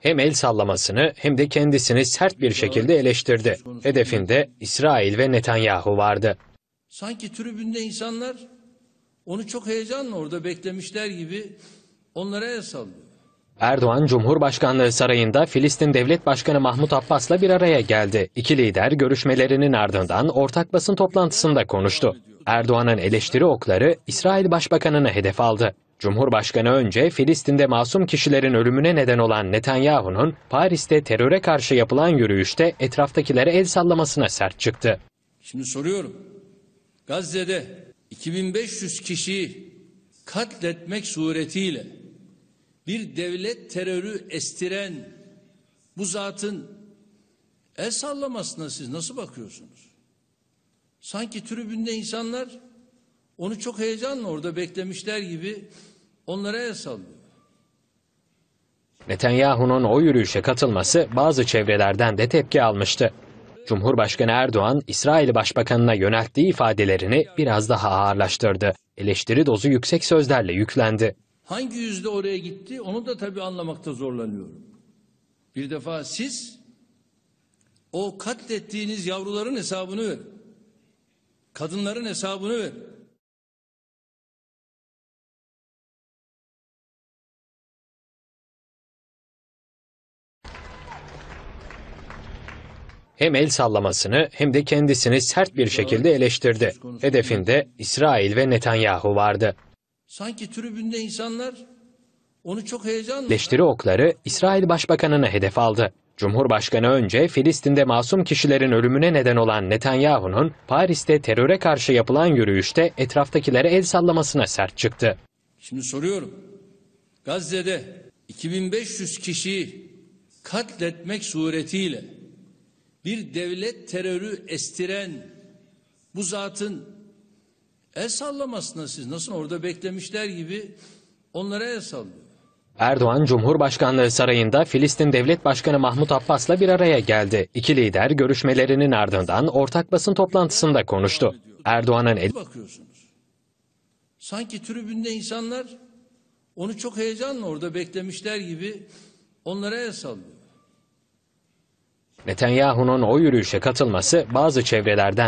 Hem el sallamasını hem de kendisini sert bir şekilde eleştirdi. Hedefinde İsrail ve Netanyahu vardı. Sanki tribünde insanlar onu çok heyecanla orada beklemişler gibi onlara el sallıyor. Erdoğan Cumhurbaşkanlığı sarayında Filistin Devlet Başkanı Mahmut Abbas'la bir araya geldi. İki lider görüşmelerinin ardından ortak basın toplantısında konuştu. Erdoğan'ın eleştiri okları İsrail Başbakanı'nı hedef aldı. Cumhurbaşkanı önce Filistin'de masum kişilerin ölümüne neden olan Netanyahu'nun Paris'te teröre karşı yapılan yürüyüşte etraftakilere el sallamasına sert çıktı. Şimdi soruyorum. Gazze'de 2500 kişiyi katletmek suretiyle bir devlet terörü estiren bu zatın el sallamasına siz nasıl bakıyorsunuz? Sanki tribünde insanlar onu çok heyecanla orada beklemişler gibi onlara el sallıyor. Netanyahu'nun o yürüyüşe katılması bazı çevrelerden de tepki almıştı. Cumhurbaşkanı Erdoğan, İsrail Başbakanı'na yönelttiği ifadelerini biraz daha ağırlaştırdı. Eleştiri dozu yüksek sözlerle yüklendi. Hangi yüzde oraya gitti onu da tabii anlamakta zorlanıyorum. Bir defa siz o katlettiğiniz yavruların hesabını verin. Kadınların hesabını verin. Hem el sallamasını hem de kendisini sert bir şekilde eleştirdi. Hedefinde İsrail ve Netanyahu vardı. Sanki tribünde insanlar onu çok heyecanla Eleştiri okları İsrail Başbakanı'nı hedef aldı. Cumhurbaşkanı önce Filistin'de masum kişilerin ölümüne neden olan Netanyahu'nun Paris'te teröre karşı yapılan yürüyüşte etraftakilere el sallamasına sert çıktı. Şimdi soruyorum. Gazze'de 2500 kişiyi katletmek suretiyle bir devlet terörü estiren bu zatın el sallamasına siz nasıl orada beklemişler gibi onlara el sallıyor. Erdoğan Cumhurbaşkanlığı sarayında Filistin Devlet Başkanı Mahmut Abbas'la bir araya geldi. İki lider görüşmelerinin ardından ortak basın toplantısında konuştu. Erdoğan'ın el bakıyorsunuz. Sanki tribünde insanlar onu çok heyecanla orada beklemişler gibi onlara el sallıyor. Netanyahu'nun o yürüyüşe katılması bazı çevrelerden